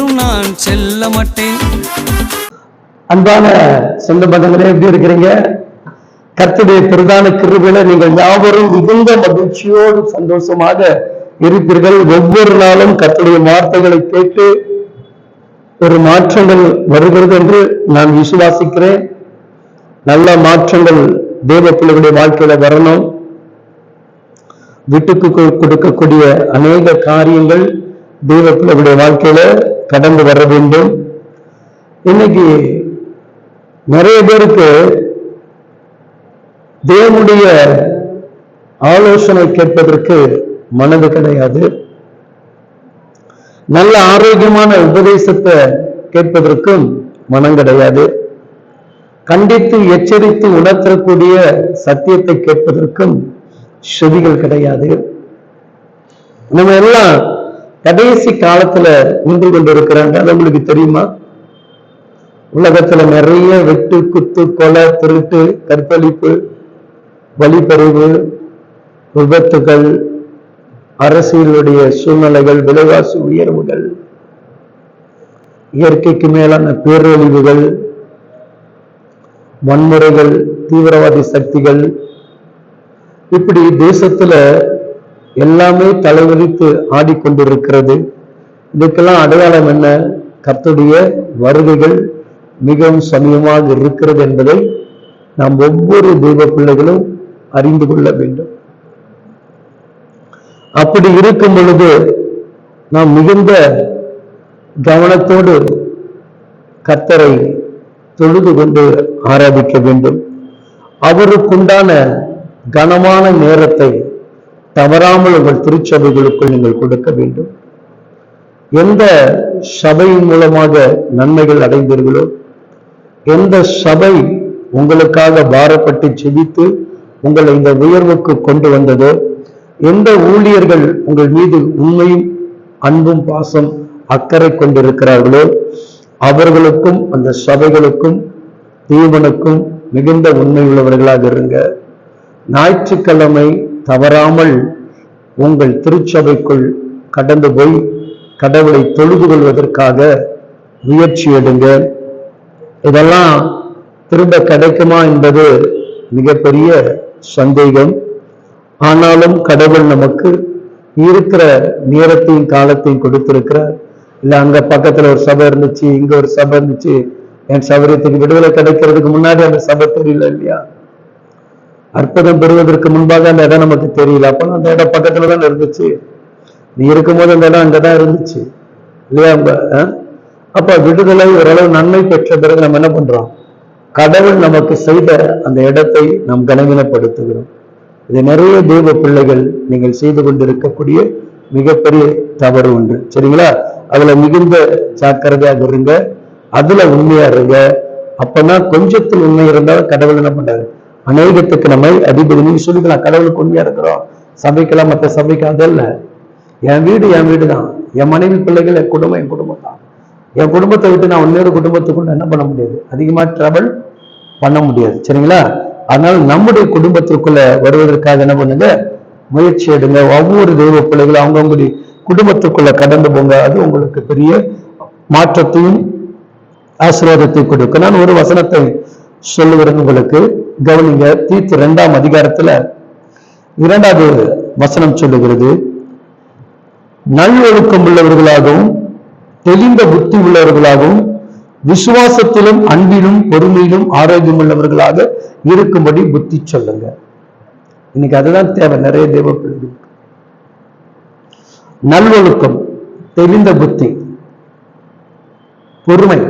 என்றும் நான் செல்ல மாட்டேன். அன்பான சொந்த பந்தங்களே எப்படி இருக்கிறீங்க? கத்துடைய பிரதான கிருபையில நீங்கள் யாவரும் மிகுந்த மகிழ்ச்சியோடு சந்தோஷமாக இருப்பீர்கள். ஒவ்வொரு நாளும் கத்துடைய வார்த்தைகளை கேட்டு ஒரு மாற்றங்கள் வருகிறது என்று நான் விசுவாசிக்கிறேன். நல்ல மாற்றங்கள் தேவ பிள்ளைகளுடைய வாழ்க்கையில வரணும். விட்டுக்கு கொடுக்கக்கூடிய அநேக காரியங்கள் தேவ பிள்ளைகளுடைய வாழ்க்கையில கடந்து வர வேண்டும். இன்னைக்கு நிறைய பேருக்கு தேவனுடைய ஆலோசனை கேட்பதற்கு மனது கிடையாது. நல்ல ஆரோக்கியமான உபதேசத்தை கேட்பதற்கும் மனம் கிடையாது. கண்டித்து எச்சரித்து உணர்த்தக்கூடிய சத்தியத்தை கேட்பதற்கும் செவிகள் கிடையாது. நம்ம எல்லாம் கடைசி காலத்துல நின்று கொண்டிருக்கிறாங்க. அது உங்களுக்கு தெரியுமா? உலகத்துல நிறைய வெட்டு குத்து கொலை திருட்டு கற்பழிப்பு வழிப்பறிவு விபத்துகள் அரசியலுடைய சூழ்நிலைகள் விலைவாசி உயர்வுகள் இயற்கைக்கு மேலான பேரழிவுகள் வன்முறைகள் தீவிரவாதி சக்திகள். இப்படி தேசத்துல எல்லாமே தலைவரித்து ஆடிக்கொண்டிருக்கிறது. இதுக்கெல்லாம் அடையாளம் என்ன? கத்துடைய வருகைகள் மிகவும் சமயமாக இருக்கிறது என்பதை நாம் ஒவ்வொரு தெய்வ பிள்ளைகளும் அறிந்து கொள்ள வேண்டும். அப்படி இருக்கும் பொழுது நாம் மிகுந்த கவனத்தோடு கத்தரை தொழுது கொண்டு ஆராதிக்க வேண்டும். அவருக்குண்டான கனமான நேரத்தை தவறாமல் உங்கள் திருச்சபைகளுக்குள் நீங்கள் கொடுக்க வேண்டும். எந்த சபையின் மூலமாக நன்மைகள் அடைந்தீர்களோ எந்த சபை உங்களுக்காக பாரப்பட்டு செவித்து உங்களை இந்த உயர்வுக்கு கொண்டு வந்ததோ எந்த ஊழியர்கள் உங்கள் மீது உண்மையும் அன்பும் பாசம் அக்கறை கொண்டிருக்கிறார்களோ அவர்களுக்கும் அந்த சபைகளுக்கும் தீவனுக்கும் மிகுந்த உண்மை உள்ளவர்களாக இருங்க. ஞாயிற்றுக்கிழமை தவறாமல் உங்கள் திருச்சபைக்குள் கடந்து போய் கடவுளை தொழுது கொள்வதற்காக முயற்சி எடுங்க. இதெல்லாம் திரும்ப கிடைக்குமா என்பது மிகப்பெரிய சந்தேகம். ஆனாலும் கடவுள் நமக்கு இருக்கிற நேரத்தையும் காலத்தையும் கொடுத்திருக்கிறார். இல்ல அங்க பக்கத்துல ஒரு சபை இருந்துச்சு இங்க ஒரு சபை இருந்துச்சு என் சபரியத்துக்கு விடுதலை கிடைக்கிறதுக்கு முன்னாடி அந்த சபை தெரியல இல்லையா? அற்புதம் பெறுவதற்கு முன்பாக அந்த இடம் நமக்கு தெரியல. அப்ப அந்த இடம் பக்கத்துல தான் இருந்துச்சு. நீ இருக்கும்போது அந்த இடம் அங்கதான் இருந்துச்சு. இல்லையா உங்க அப்ப விடுதலை ஓரளவு நன்மை பெற்ற பிறகு நம்ம என்ன பண்றோம்? கடவுள் நமக்கு செய்த அந்த இடத்தை நாம் கனவீனப்படுத்துகிறோம். இது நிறைய தெய்வ பிள்ளைகள் நீங்கள் செய்து கொண்டிருக்கக்கூடிய மிகப்பெரிய தவறு ஒன்று. சரிங்களா? அதுல மிகுந்த ஜாக்கிரதையாக இருங்க. அதுல உண்மையா இருங்க. அப்பனா கொஞ்சத்தில் உண்மை இருந்தாலும் கடவுள் என்ன பண்றாரு? அநேகத்துக்கு நம்ம அதிபதி நீங்க சொல்லிக்கலாம். கடவுளுக்கு உண்மையா இருக்கிறோம். சபைக்கலாம் மற்ற சபைக்கு அதல்ல என் வீடு என் வீடு தான் என் மனைவி பிள்ளைகள் என் குடும்பம் என் குடும்பம் தான் என் குடும்பத்தை விட்டு நான் இன்னொரு குடும்பத்துக்குள்ள என்ன பண்ண முடியாது? அதிகமா டிராவல் பண்ண முடியாது. சரிங்களா? அதனால நம்முடைய குடும்பத்திற்குள்ள வருவதற்காக என்ன பண்ணுங்க? முயற்சி எடுங்க. ஒவ்வொரு தெய்வ பிள்ளைகளும் அவங்கவுங்களுடைய குடும்பத்துக்குள்ள கடந்து போங்க. அது உங்களுக்கு பெரிய மாற்றத்தையும் ஆசீர்வாதத்தை கொடுக்கும். நான் ஒரு வசனத்தை சொல்லுகிறேன் உங்களுக்கு. கவனிங்க தீத்து இரண்டாம் அதிகாரத்துல இரண்டாவது வசனம் சொல்லுகிறது. நல்லொழுக்கம் உள்ளவர்களாகவும் தெளிந்த புத்தி உள்ளவர்களாகவும் விசுவாசத்திலும் அன்பிலும் பொறுமையிலும் ஆரோக்கியம் உள்ளவர்களாக இருக்கும்படி புத்தி சொல்லுங்க. இன்னைக்கு அதுதான் தேவை நிறைய தேவ பிள்ளைகளுக்கு நல்லொழுக்கம் தெளிந்த புத்தி பொறுமை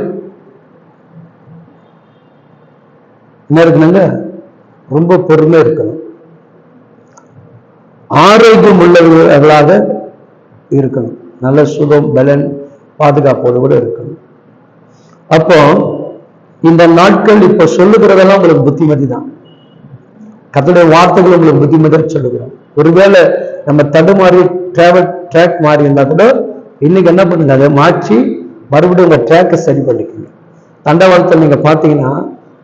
என்ன இருக்கணுங்க? ரொம்ப பொறுமை இருக்கணும். ஆரோக்கியம் உள்ளவர்களாக இருக்கணும். நல்ல சுகம் பலன் பாதுகாப்போடு கூட இருக்கணும். அப்போ இந்த நாட்கள் இப்ப சொல்லுகிறதெல்லாம் உங்களுக்கு புத்திமதி தான் கத்துடைய வார்த்தைகள் உங்களுக்கு புத்திமதி சொல்லுகிறோம். ஒருவேளை நம்ம தடுமாறி டிராவல் ட்ராக் மாறி இருந்தா கூட இன்னைக்கு என்ன பண்ணுங்க? அதை மாற்றி மறுபடியும் உங்க ட்ராக்கை சரி பண்ணிக்கோங்க. தண்டவாளத்தை நீங்க பாத்தீங்கன்னா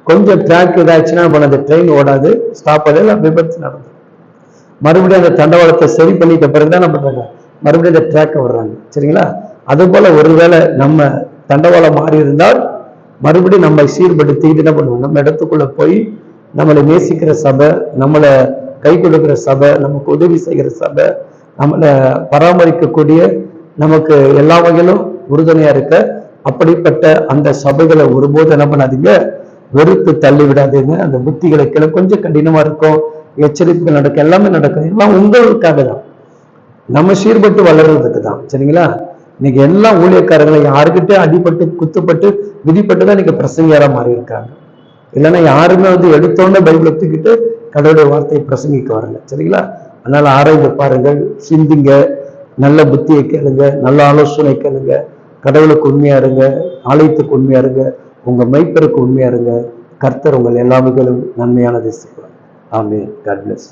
கொஞ்சம் டிராக் இதாச்சுன்னா இப்போ அந்த ட்ரெயின் ஓடாது. ஸ்டாப் ஆகல விபத்து நடந்தது மறுபடியும் அந்த தண்டவாளத்தை சரி பண்ணிட்ட பிறகு தான் என்ன பண்றாங்க மறுபடியும் அந்த ட்ராக்கை விடுறாங்க சரிங்களா? அது போல ஒருவேளை நம்ம தண்டவாளம் மாறி இருந்தால் மறுபடியும் நம்மை சீர்படுத்திட்டு என்ன பண்ணுவோம்? நம்ம இடத்துக்குள்ள போய் நம்மளை நேசிக்கிற சபை நம்மளை கை கொடுக்கிற சபை நமக்கு உதவி செய்கிற சபை நம்மளை பராமரிக்கக்கூடிய நமக்கு எல்லா வகையிலும் உறுதுணையா இருக்க அப்படிப்பட்ட அந்த சபைகளை ஒருபோது என்ன பண்ணாதீங்க. வெறுத்து தள்ளி விடாதீங்க அந்த புத்திகளை கீழே கொஞ்சம் கடினமா இருக்கும் எச்சரிப்புகள் நடக்கும் எல்லாமே நடக்கும். எல்லாம் உங்களுக்காக தான். நம்ம சீர்பட்டு வளர்றதுக்கு தான். சரிங்களா? இன்னைக்கு எல்லா ஊழியக்காரங்களும் யாருக்கிட்டே அடிபட்டு குத்துப்பட்டு விதிப்பட்டு தான் இன்னைக்கு பிரசங்கியாரா மாறி இருக்காங்க இல்லைன்னா யாருமே வந்து எடுத்தோன்னே பைபிள் எடுத்துக்கிட்டு கடவுளுடைய வார்த்தையை பிரசங்கிக்க வரல. சரிங்களா? அதனால ஆராய்ந்து பாருங்கள் சிந்திங்க நல்ல புத்தியை கேளுங்க நல்ல ஆலோசனை கேளுங்க கடவுளுக்கு உண்மையா இருங்க ஆலயத்துக்கு உண்மையா இருங்க உங்க மெய்ப்பருக்கு உண்மையாக இருங்க. கர்த்தர் உங்கள் எல்லாமைகளும் நன்மையான தேசிப்பார் ஆமே காட் பிளஸ்